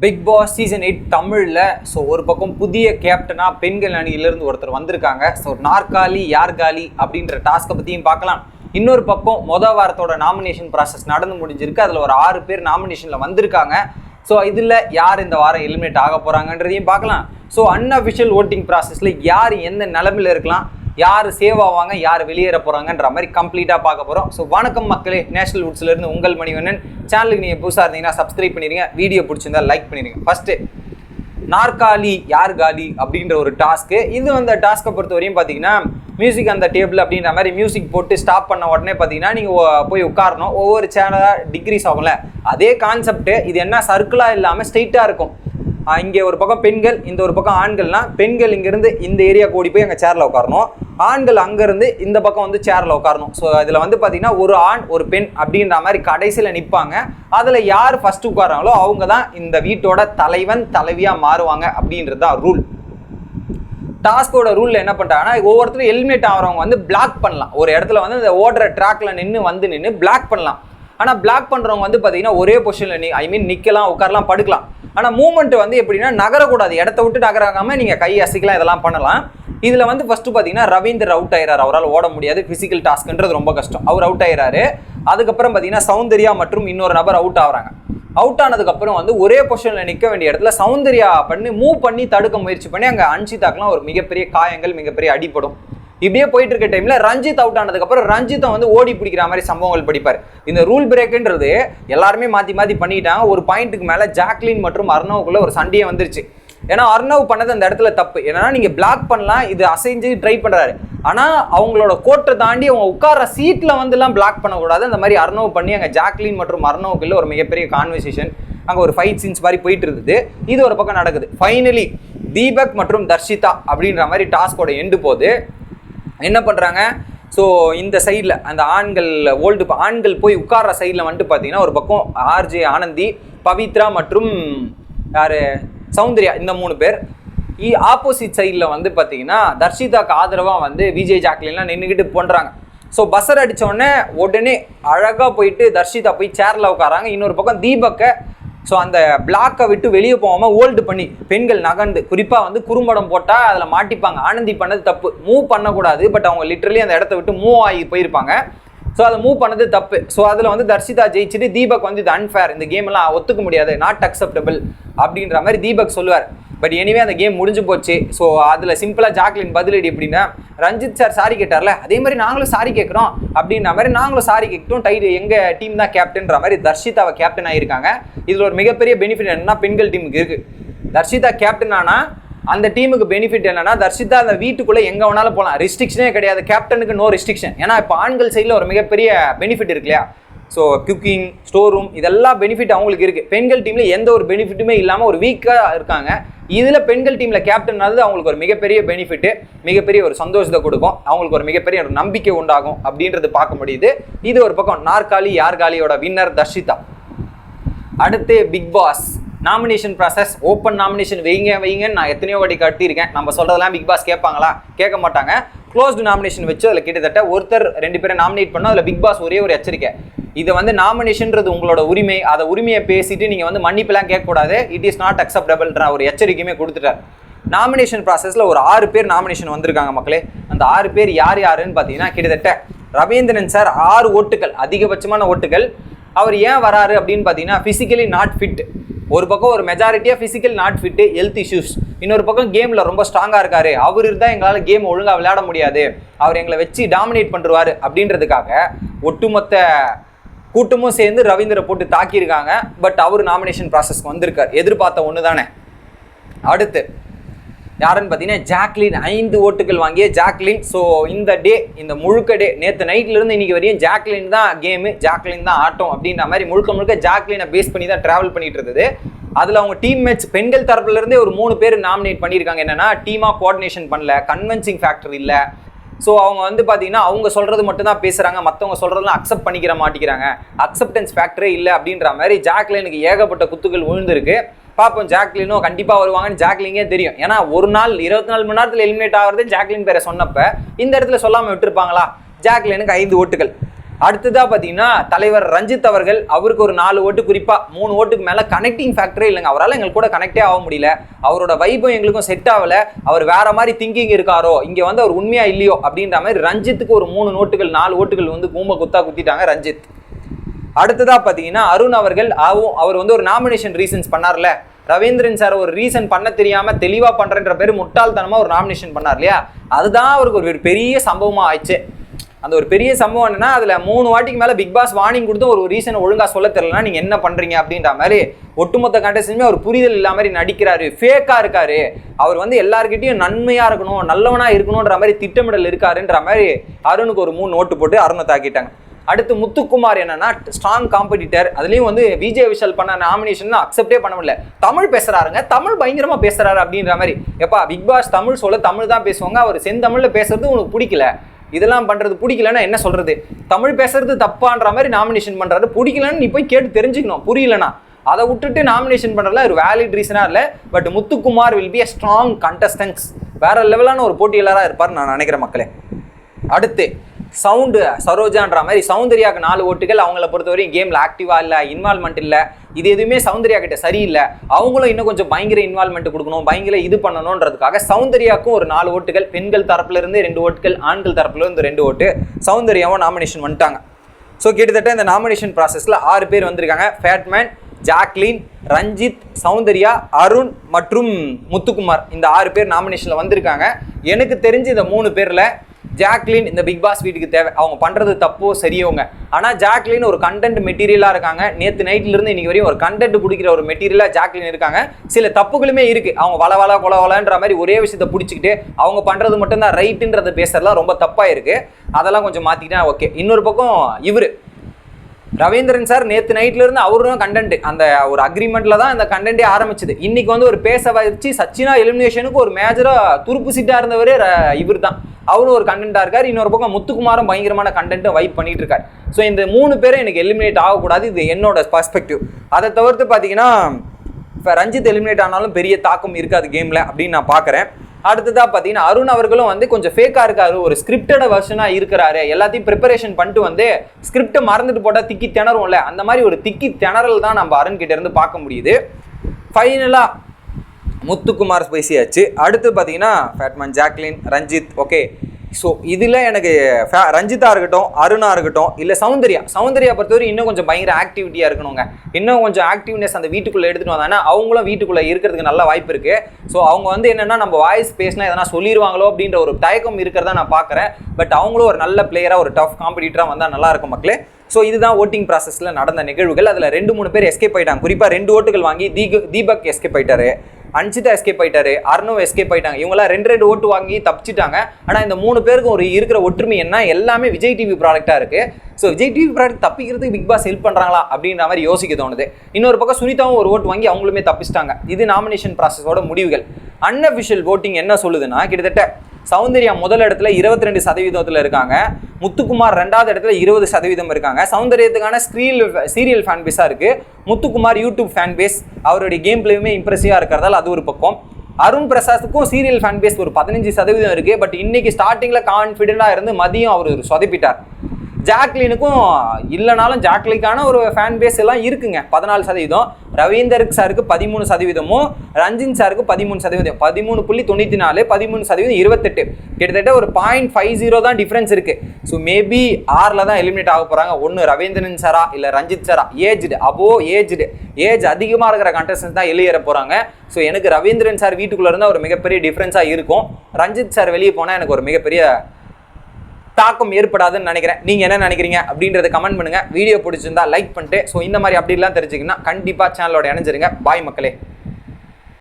Big pass season eight தமிழில் so ஒரு பக்கம் புதிய கேப்டனாக பெண்கள் அணியிலிருந்து ஒருத்தர் வந்திருக்காங்க. ஸோ நாற்காலி யார்காலி அப்படின்ற டாஸ்க்கை பற்றியும் பார்க்கலாம். இன்னொரு பக்கம் மொத வாரத்தோட நாமினேஷன் ப்ராசஸ் நடந்து முடிஞ்சிருக்கு. அதில் ஒரு ஆறு பேர் நாமினேஷனில் வந்திருக்காங்க. ஸோ இதில் யார் இந்த வாரம் எலிமினேட் ஆக போகிறாங்கன்றதையும் பார்க்கலாம். ஸோ அன்அஃபிஷியல் ஓட்டிங் ப்ராசஸில் யார் எந்த நிலமையில் இருக்கலாம்? யார் சேவ் ஆவாங்க யார் வெளியேற போகிறாங்கன்ற மாதிரி கம்ப்ளீட்டாக பார்க்க போகிறோம் ஸோ வணக்கம் மக்களே நேஷனல் வுட்ஸ்லேருந்து உங்கள் மணிவண்ணன். சேனலுக்கு நீங்கள் புதுசாக இருந்தீங்கன்னா சப்ஸ்கிரைப் பண்ணிடுங்க வீடியோ பிடிச்சிருந்தா லைக் பண்ணிடுங்க ஃபஸ்ட்டு நாற்காலி யார் காலி அப்படின்ற ஒரு டாஸ்க்கு இது அந்த டாஸ்க்கை பொறுத்த வரையும் பார்த்தீங்கன்னா மியூசிக் அந்த டேபிள் அப்படின்ற மாதிரி மியூசிக் போட்டு ஸ்டாப் பண்ண உடனே பார்த்தீங்கன்னா நீங்கள் போய் உட்காரணும். ஒவ்வொரு சேனலாக டிக்ரீஸ் ஆகும்ல. அதே கான்செப்ட் இது என்ன சர்க்கிளாக இல்லாமல் ஸ்ட்ரெயிட்டாக இருக்கும். இங்கே ஒரு பக்கம் பெண்கள் இந்த ஒரு பக்கம் ஆண்கள்னா பெண்கள் இங்கேருந்து இந்த ஏரியா ஓடி போய் அங்கே சேரில் உட்காரணும். ஆண்கள் அங்கேருந்து இந்த பக்கம் வந்து சேரில் உட்காரணும். ஸோ இதில் வந்து பார்த்தீங்கன்னா ஒரு ஆண் ஒரு பெண் அப்படின்ற மாதிரி கடைசியில் நிற்பாங்க அதில் யார் ஃபஸ்ட்டு உட்காராங்களோ அவங்க தான் இந்த வீட்டோட தலைவன் தலைவியாக மாறுவாங்க அப்படின்றது தான் ரூல் டாஸ்கோட ரூலில் என்ன பண்ணுறாங்கன்னா ஒவ்வொருத்தரும் ஹெல்மெட் ஆகிறவங்க வந்து பிளாக் பண்ணலாம். ஒரு இடத்துல வந்து இந்த ஓடுற ட்ராக்ல நின்று வந்து நின்று பிளாக் பண்ணலாம். ஆனால் பிளாக் பண்ணுறவங்க வந்து பார்த்தீங்கன்னா ஒரே பொசிஷனில் நீ ஐ மீன் நிற்கலாம் உட்காரலாம் படுக்கலாம். ஆனால் மூமெண்ட் வந்து எப்படின்னா நகரக்கூடாது. இடத்த விட்டு நகராகாமல் நீங்கள் கை அசைக்கலாம் இதெல்லாம் பண்ணலாம். இதில் வந்து ஃபஸ்ட்டு பார்த்தீங்கன்னா ரவீந்தர் அவுட் ஆயிரார் அவரால் ஓட முடியாது. ஃபிசிக்கல் டாஸ்க்ன்றது ரொம்ப கஷ்டம். அவர் அவுட் ஆயிராரு அதுக்கப்புறம் பார்த்தீங்கன்னா சௌந்தர்யா மற்றும் இன்னொரு நபர் அவுட் ஆகுறாங்க. அவுட் ஆனதுக்கப்புறம் வந்து ஒரே பொசிஷனில் நிற்க வேண்டிய இடத்துல சௌந்தர்யா பண்ணி மூவ் பண்ணி தடுக்க முயற்சி பண்ணி அங்கே அன்ஷிதாக்கெலாம் ஒரு மிகப்பெரிய காயங்கள் மிகப்பெரிய அடிப்படும் இப்படியே போயிட்டு இருக்க டைம்ல ரஞ்சித் அவுட் ஆனதுக்கப்புறம் ரஞ்சித்தை வந்து ஓடி பிடிக்கிற மாதிரி சம்பவங்கள் படிப்பார். இந்த ரூல் பிரேக்குன்றது எல்லாருமே மாற்றி மாற்றி பண்ணிட்டாங்க. ஒரு பாயிண்ட்டுக்கு மேலே ஜாக்லின் மற்றும் அர்ணவுக்குள்ள ஒரு சண்டையே வந்துருச்சு. ஏன்னா அர்ணவ் பண்ணது அந்த இடத்துல தப்பு. ஏன்னா நீங்கள் பிளாக் பண்ணலாம் இது அசைஞ்சு ட்ரை பண்ணுறாரு ஆனால் அவங்களோட கோட்டை தாண்டி அவங்க உட்கார சீட்டில் வந்துலாம் பிளாக் பண்ணக்கூடாது. அந்த மாதிரி அர்ணவ் பண்ணி அங்கே ஜாக்லின் மற்றும் அர்ணவுக்குள்ள ஒரு மிகப்பெரிய கான்வர்சேஷன் அங்கே ஒரு ஃபைட் சீன்ஸ் மாதிரி போயிட்டு இருந்தது இது ஒரு பக்கம் நடக்குது. ஃபைனலி தீபக் மற்றும் தர்ஷிதா அப்படின்ற மாதிரி டாஸ்கோட எண்டு போது என்ன பண்ணுறாங்க ஸோ இந்த சைடில் அந்த ஆண்கள் ஓல்டு ஆண்கள் போய் உட்கார்ற சைடில் வந்துட்டு பார்த்தீங்கன்னா ஒரு பக்கம் ஆர்ஜே ஆனந்தி பவித்ரா மற்றும் யார்? சௌந்தர்யா இந்த மூணு பேர். இ ஆப்போசிட் சைடில் வந்து பார்த்தீங்கன்னா தர்ஷிதாக்கு ஆதரவாக வந்து விஜய் ஜாக்லின்லாம் நின்றுக்கிட்டு பண்ணுறாங்க ஸோ பஸ்ஸர் அடித்தோடனே உடனே அழகாக போயிட்டு தர்ஷிதா போய் சேரில் உட்காராங்க. இன்னொரு பக்கம் தீபக்கை ஸோ அந்த பிளாக்கை விட்டு வெளியே போகாமல் ஹோல்டு பண்ணி பெண்கள் நகர்ந்து குறிப்பாக வந்து குறும்படம் போட்டால் அதில் மாட்டிப்பாங்க. ஆனந்தி பண்ணது தப்பு. மூவ் பண்ணக்கூடாது பட் அவங்க லிட்ரலி அந்த இடத்த விட்டு மூவ் ஆகி போயிருப்பாங்க. ஸோ அதை மூவ் பண்ணது தப்பு. ஸோ அதில் வந்து தர்ஷிதா ஜெயிச்சுட்டு தீபக் வந்து இது அன்ஃபேர் இந்த கேம்லாம் ஒத்துக்க முடியாது. நாட் அக்செப்டபிள் அப்படின்ற மாதிரி தீபக் சொல்லுவார். பட் எனிவே அந்த கேம் முடிஞ்சு போச்சு. ஸோ அதில் சிம்பிளாக ஜாக்லின் பதிலடி எப்படின்னா ரஞ்சித் சார் சாரி கேட்டார்ல. அதே மாதிரி நாங்களும் சாரி கேட்குறோம். அப்படின்ற மாதிரி நாங்களும் சாரி கேட்கட்டும். டைட் எங்கள் டீம் தான் கேப்டன்ற மாதிரி தர்ஷிதாவை கேப்டன் ஆகியிருக்காங்க இதில் ஒரு மிகப்பெரிய பெனிஃபிட் என்னன்னா பெண்கள் டீமுக்கு இருக்குது தர்ஷிதா கேப்டன் ஆனால் அந்த டீமுக்கு பெனிஃபிட் என்னன்னா தர்ஷிதா அந்த வீட்டுக்குள்ளே எங்கே வேணாலும் போகலாம் ரெஸ்ட்ரிக்ஷனே கிடையாது. கேப்டனுக்கு நோ ரெஸ்ட்ரிக்ஷன் ஏன்னா இப்போ ஆண்கள் சைடில் ஒரு மிகப்பெரிய பெனிஃபிட் இருக்கு இல்லையா? ஸோ குக்கிங் ஸ்டோர் ரூம் இதெல்லாம் பெனிஃபிட் அவங்களுக்கு இருக்குது பெண்கள் டீமில் எந்த ஒரு பெனிஃபிட்டுமே இல்லாமல் ஒரு வீக்காக இருக்காங்க. இதில் பெண்கள் டீமில் கேப்டன் அவங்களுக்கு ஒரு மிகப்பெரிய பெனிஃபிட்டு மிகப்பெரிய ஒரு சந்தோஷத்தை கொடுக்கும். அவங்களுக்கு ஒரு மிகப்பெரிய ஒரு நம்பிக்கை உண்டாகும் அப்படின்றது பார்க்க முடியுது. இது ஒரு பக்கம் நாற்காலி யார்காலியோட வின்னர் தர்ஷிதா. அடுத்து big boss. Nomination process open nomination வைங்க வைங்கன்னு நான் எத்தனையோ வாட்டி கட்டியிருக்கேன். நம்ம சொல்கிறதெல்லாம் பிக் பாஸ் கேட்பாங்களா? கேட்க மாட்டாங்க. க்ளோஸ்டு நாமினேஷன் வச்சு அதில் கிட்டத்தட்ட ஒருத்தர் ரெண்டு பேரை நாமினேட் பண்ணோம் அதில் பிக் பாஸ் ஒரே ஒரு எச்சரிக்கை. இதை வந்து நாமினேஷன்றது உங்களோட உரிமை. அதை உரிமையை பேசிட்டு நீங்கள் வந்து மன்னிப்பெல்லாம் கேட்கக்கூடாது. இட் இஸ் நாட் அக்செப்டபிள்ன்ற ஒரு எச்சரிக்கையுமே கொடுத்துட்டார். நாமினேஷன் ப்ராசஸில் ஒரு ஆறு பேர் நாமினேஷன் வந்திருக்காங்க மக்களே. அந்த ஆறு பேர் யார் யாருன்னு பார்த்தீங்கன்னா கிட்டத்தட்ட ரவீந்திரன் சார் ஆறு ஓட்டுகள் அதிகபட்சமான ஓட்டுகள். அவர் ஏன் வராரு அப்படின்னு பார்த்தீங்கன்னா ஃபிசிக்கலி நாட் ஃபிட் ஒரு பக்கம் ஒரு மெஜாரிட்டியாக physical not fit health issues இன்னொரு பக்கம் கேமில் ரொம்ப ஸ்ட்ராங்காக இருக்காரு. அவர் இருந்தால் எங்களால் கேம் ஒழுங்காக விளையாட முடியாது. அவர் எங்களை வச்சு டாமினேட் பண்ணுறாரு அப்படின்றதுக்காக ஒட்டுமொத்த கூட்டமும் சேர்ந்து ரவீந்திர போட்டு தாக்கியிருக்காங்க. பட் அவர் நாமினேஷன் ப்ராசஸ்க்கு வந்திருக்கார். எதிர்பார்த்த ஒன்று தானே அடுத்து. யாருன்னு பார்த்தீங்கன்னா ஜாக்லின் ஐந்து ஓட்டுகள் வாங்கிய ஜாக்லின். ஸோ இந்த டே இந்த முழுக்க டே நேற்று நைட்லேருந்து இன்னைக்கு வரையும் ஜாக்லின் தான் கேமு ஜாக்லின் தான் ஆட்டம் அப்படின்ற மாதிரி முழுக்க முழுக்க ஜாக்லினை பேஸ் பண்ணி தான் ட்ராவல் பண்ணிட்டு இருந்தது. அதில் அவங்க டீம் மேட்ச் பெண்கள் தரப்புலேருந்தே ஒரு மூணு பேர் நாமினேட் பண்ணியிருக்காங்க. என்னென்னா டீமாக கோஆர்டினேஷன் பண்ணல கன்வென்சிங் ஃபேக்டர் இல்லை. ஸோ அவங்க வந்து பார்த்தீங்கன்னா அவங்க சொல்கிறது மட்டும்தான் பேசுகிறாங்க மற்றவங்க சொல்கிறதெல்லாம் அக்செப்ட் பண்ணிக்கிற மாட்டேங்கிறாங்க அக்செப்டன்ஸ் ஃபேக்டரே இல்லை அப்படின்ற மாதிரி ஜாக்லினுக்கு ஏகப்பட்ட குத்துக்கள் விழுந்திருக்கு. பார்ப்போம் ஜாக்லினும் கண்டிப்பாக வருவாங்கன்னு ஜாக்லிங்கே தெரியும். ஏன்னா ஒரு நாள் இருபத்தி நாலு மணி நேரத்தில் எலிமினேட் ஆகிறது ஜாக்லின் பேரை சொன்னப்போ இந்த இடத்துல சொல்லாமல் விட்டுருப்பாங்களா? ஜாக்லினுக்கு ஐந்து ஓட்டுகள். அடுத்ததாக பார்த்தீங்கன்னா தலைவர் ரஞ்சித் அவர்கள் அவருக்கு ஒரு நாலு ஓட்டு குறிப்பாக மூணு ஓட்டுக்கு மேலே கனெக்டிங் ஃபேக்டரே இல்லைங்க. அவரால் எங்களுக்கு கூட கனெக்டே ஆக முடியல. அவரோட வைபம் எங்களுக்கும் செட் ஆகலை. அவர் வேற மாதிரி திங்கிங் இருக்காரோ இங்கே வந்து அவர் உண்மையாக இல்லையோ அப்படின்ற மாதிரி ரஞ்சித்துக்கு ஒரு மூணு நோட்டுகள் நாலு ஓட்டுகள் வந்து கூம்ப குத்தா குத்திட்டாங்க ரஞ்சித். அடுத்ததாக பார்த்தீங்கன்னா அருண் அவர்கள் அவ- அவர் வந்து ஒரு நாமினேஷன் ரீசன்ஸ் பண்ணார்ல. ரவீந்திரன் சார் ஒரு ரீசன் பண்ண தெரியாம தெளிவா பண்றன்ற பேர் முட்டாள்தனமா ஒரு நாமினேஷன் பண்ணார் இல்லையா? அதுதான் அவருக்கு ஒரு பெரிய சம்பவமா ஆயிடுச்சு. அந்த ஒரு பெரிய சம்பவம் என்னன்னா அதுல மூணு வாட்டிக்கு மேல பிக் பாஸ் வார்னிங் கொடுத்து ஒரு ரீசன் ஒழுங்கா சொல்ல தெரியலனா நீங்க என்ன பண்றீங்க அப்படின்ற மாதிரி ஒட்டுமொத்த கண்டஸ்டன்ஸுமே அவர் புரிதல் இல்லாம மாதிரி நடிக்கிறாரு. ஃபேக்கா இருக்காரு. அவர் வந்து எல்லாருக்கிட்டையும் நன்மையா இருக்கணும் நல்லவனா இருக்கணும்ன்ற மாதிரி திட்டமிடல் இருக்காருன்ற மாதிரி அருணுக்கு ஒரு மூணு நோட்டு போட்டு அருணை தாக்கிட்டாங்க. அடுத்து முத்துக்குமார் என்னன்னா ஸ்ட்ராங் காம்படிட்டர் அதுலயும் வந்து விஜய் விஷால் பண்ண நாமினேஷன் அக்செப்டே பண்ண முடியல. தமிழ் பேசுறாருங்க. தமிழ் பயங்கரமா பேசுறாரு அப்படின்ற மாதிரி. எப்பா பிக் பாஸ் தமிழ் சொல்ல தமிழ் தான் பேசுவாங்க. அவர் செந்தமிழ்ல பேசுறது உனக்கு பிடிக்கல. இதெல்லாம் பண்றது பிடிக்கலன்னா என்ன சொல்றது? தமிழ் பேசுறது தப்பான்ற மாதிரி நாமினேஷன் பண்றாரு. பிடிக்கலன்னு நீ போய் கேட்டு தெரிஞ்சுக்கணும். புரியலனா. அதை விட்டுட்டு நாமினேஷன் பண்றதுல ஒரு வேலிட் ரீசனா இல்லை. But Muthukumar will be a strong contestants வேற லெவலான ஒரு போட்டியாளராக இருப்பார் நான் நினைக்கிறேன் மக்களே. அடுத்து சவுண்டு சரோஜான்ற மாதிரி சௌந்தர்யாவுக்கு நாலு ஓட்டுகள் அவங்கள பொறுத்தவரையும் கேமில் ஆக்டிவாக இல்லை இன்வால்மெண்ட் இல்லை. இது எதுவுமே சௌந்தர்யா கிட்ட சரியில்லை. அவங்களும் இன்னும் கொஞ்சம் பயங்கர இன்வால்மெண்ட் கொடுக்கணும் பயங்கர இது பண்ணணுன்றதுக்காக சௌந்தர்யாவுக்கும் ஒரு நாலு ஓட்டுகள் பெண்கள் தரப்புலேருந்து ரெண்டு ஓட்டுகள் ஆண்கள் தரப்புலேருந்து ரெண்டு ஓட்டு சௌந்தர்யாவும் நாமினேஷன் பண்ணிட்டாங்க ஸோ கிட்டத்தட்ட இந்த நாமினேஷன் ப்ராசஸில் ஆறு பேர் வந்திருக்காங்க. ஃபேட்மேன் ஜாக்லின் ரஞ்சித் சௌந்தர்யா அருண் மற்றும் முத்துக்குமார். இந்த ஆறு பேர் நாமினேஷனில் வந்திருக்காங்க. எனக்கு தெரிஞ்சு இந்த மூணு பேரில் ஜாக்லின் இந்த பிக் பாஸ் வீட்டுக்கு தேவை. அவங்க பண்ணுறது தப்போ சரியவங்க ஆனால் ஜாக்லின் ஒரு கண்டென்ட் மெட்டீரியலாக இருக்காங்க. நேற்று நைட்லேருந்து இன்றைக்கி வரையும் ஒரு கண்டென்ட் பிடிக்கிற ஒரு மெட்டீரியலாக ஜாக்லின் இருக்காங்க. சில தப்புகளுமே இருக்குது அவங்க வள வள கொல வளன்ற மாதிரி ஒரே விஷயத்தை பிடிச்சிக்கிட்டு அவங்க பண்ணுறது மட்டும்தான் ரைட்டுன்றதை பேசுறதுலாம் ரொம்ப தப்பாக இருக்குது அதெல்லாம் கொஞ்சம் மாற்றிக்கிட்டா ஓகே இன்னொரு பக்கம் இவர். ரவீந்திரன் சார் நேத்து நைட்ல இருந்து அவரும் கண்டென்ட் அந்த ஒரு அக்ரிமெண்ட்ல தான் இந்த கண்டென்ட்டே ஆரம்பிச்சது. இன்னைக்கு வந்து ஒரு பேச வச்சு சச்சினா எலிமினேஷனுக்கு ஒரு மேஜரா துருப்பு சீட்டா இருந்தவரே இவர் தான் அவரும் ஒரு கண்டென்ட்டா இருக்கார். இன்னொரு பக்கம் முத்துக்குமாரும் பயங்கரமான கண்டென்ட்டை வைப் பண்ணிட்டு இருக்காரு. ஸோ இந்த மூணு பேரும் எனக்கு எலிமினேட் ஆகக்கூடாது. இது என்னோட பர்ஸ்பெக்டிவ் அதை தவிர்த்து பார்த்தீங்கன்னா இப்போ ரஞ்சித் எலிமினேட் ஆனாலும் பெரிய தாக்கம் இருக்காது கேமில் அப்படின்னு நான் பார்க்குறேன் அடுத்ததாக பார்த்தீங்கன்னா அருண் அவர்களும் வந்து கொஞ்சம் ஃபேக்காக இருக்காரு. ஒரு ஸ்கிரிப்டட வெர்ஷனாக இருக்கிறாரு. எல்லாத்தையும் ப்ரிப்பரேஷன் பண்ணிட்டு வந்து ஸ்கிரிப்டை மறந்துட்டு போட்டால் திக்கி திணறும்ல. அந்த மாதிரி ஒரு திக்கி திணறல் தான் நம்ம அருண் கிட்டேருந்து பார்க்க முடியுது. ஃபைனலாக முத்துக்குமார் பேசியாச்சு. அடுத்து பார்த்தீங்கன்னா Fatman Jacqueline Ranjith okay so இதில் எனக்கு ஃபே- ரஞ்சிதா இருக்கட்டும் அருணா இருக்கட்டும் இல்லை சௌந்தர்யா. சௌந்தர்யா பொறுத்தவரை இன்னும் கொஞ்சம் பயங்கர ஆக்டிவிட்டியாக இருக்கணுங்க. இன்னும் கொஞ்சம் ஆக்டிவ்னஸ் அந்த வீட்டுக்குள்ளே எடுத்துகிட்டு வந்தாங்கன்னா அவங்களும் வீட்டுக்குள்ளே இருக்கிறதுக்கு நல்ல வாய்ப்பு இருக்குது ஸோ அவங்க வந்து என்னென்னா நம்ம வாய்ஸ் பேசினா எதனா சொல்லிடுவாங்களோ அப்படின்ற ஒரு தயக்கம் இருக்கிறதா நான் பார்க்குறேன் பட் அவங்களும் ஒரு நல்ல பிளேயராக ஒரு டஃப் காம்படிட்டராக வந்தால் நல்லா இருக்கும் மக்களே. ஸோ இதுதான் ஓட்டிங் ப்ராசஸில் நடந்த நிகழ்வுகள். அதில் ரெண்டு மூணு பேர் எஸ்கேப் ஆயிட்டாங்க. குறிப்பாக ரெண்டு ஓட்டுகள் வாங்கி தீக தீபக் எஸ்கேப் ஆயிட்டாரு. அன்சிதா எஸ்கேப் ஆயிட்டாரு அர்ணவ் எஸ்கேப் ஆயிட்டாங்க. இவங்களாம் ரெண்டு ரெண்டு ஓட்டு வாங்கி தப்பிச்சிட்டாங்க. ஆனால் இந்த மூணு பேருக்கும் ஒரு இருக்கிற ஒற்றுமை என்ன? எல்லாமே விஜய் டிவி ப்ராடக்டாக இருக்கு. ஸோ விஜய் டிவி ப்ராடக்ட் தப்பிக்கிறதுக்கு பிக் பாஸ் ஹெல்ப் பண்ணுறாங்களா அப்படின்ற மாதிரி யோசிக்க தோணுது. இன்னொரு பக்கம் சுனிதாவும் ஒரு ஓட்டு வாங்கி அவங்களுமே தப்பிச்சிட்டாங்க. இது நாமினேஷன் ப்ராசஸோட முடிவுகள். அன்அஃபிஷியல் ஓட்டிங் என்ன சொல்லுதுன்னா கிட்டத்தட்ட சௌந்தர்யா முதல் இடத்துல இருபத்தி ரெண்டு சதவீதத்தில் இருக்காங்க. முத்துக்குமார் ரெண்டாவது இடத்துல இருபது சதவீதம் இருக்காங்க. சௌந்தர்யத்துக்கான ஸ்க்ரீல் சீரியல் ஃபேன் பேஸாக இருக்குது முத்துக்குமார் யூடியூப் ஃபேன் பேஸ் அவருடைய கேம் பிளேயுமே இம்ப்ரெசிவாக இருக்கிறதால அது ஒரு பக்கம். அருண் பிரசாத்துக்கும் சீரியல் ஃபேன் பேஸ் ஒரு பதினஞ்சு சதவீதம் இருக்குது பட் இன்னைக்கு ஸ்டார்டிங்கில் கான்ஃபிடென்ட்டாக இருந்து மதியம் அவர் சொதப்பிட்டார். ஜாக்லினுக்கும் இல்லைனாலும் ஜாக்லிக்கான ஒரு ஃபேன் பேஸ் எல்லாம் இருக்குங்க. பதினாலு சதவீதம். ரவீந்தருக்கு சாருக்கு பதிமூணு சதவீதமும் ரஞ்சின் சாருக்கு பதிமூணு சதவீதம். பதிமூணு புள்ளி தொண்ணூற்றி நாலு பதிமூணு சதவீதம் இருபத்தெட்டு. கிட்டத்தட்ட ஒரு பாயிண்ட் ஃபைவ் ஜீரோ தான் டிஃப்ரென்ஸ் இருக்குது ஸோ மேபி ஆறில் தான் எலிமினேட் ஆக போகிறாங்க ஒன்று ரவீந்திரன் சாரா இல்லை ரஞ்சித் சாரா. ஏஜ்டு அபோ ஏஜ்டு ஏஜ் அதிகமாக இருக்கிற கண்டஸ்டன்ஸ் தான் வெளியேற போகிறாங்க ஸோ எனக்கு ரவீந்திரன் சார் வீட்டுக்குள்ளே இருந்தால் ஒரு மிகப்பெரிய டிஃப்ரென்ஸாக இருக்கும். ரஞ்சித் சார் வெளியே போனால் எனக்கு ஒரு மிகப்பெரிய தாக்கம் ஏற்படாதுன்னு நினைக்கிறேன். நீங்க என்ன நினைக்கிறீங்க அப்படின்றத கமெண்ட் பண்ணுங்க. வீடியோ பிடிச்சிருந்தா லைக் பண்ணிட்டு ஸோ இந்த மாதிரி அப்படிலாம் தெரிஞ்சுக்கன்னா கண்டிப்பா சேனலோட இணைஞ்சிருங்க. பாய் மக்களே.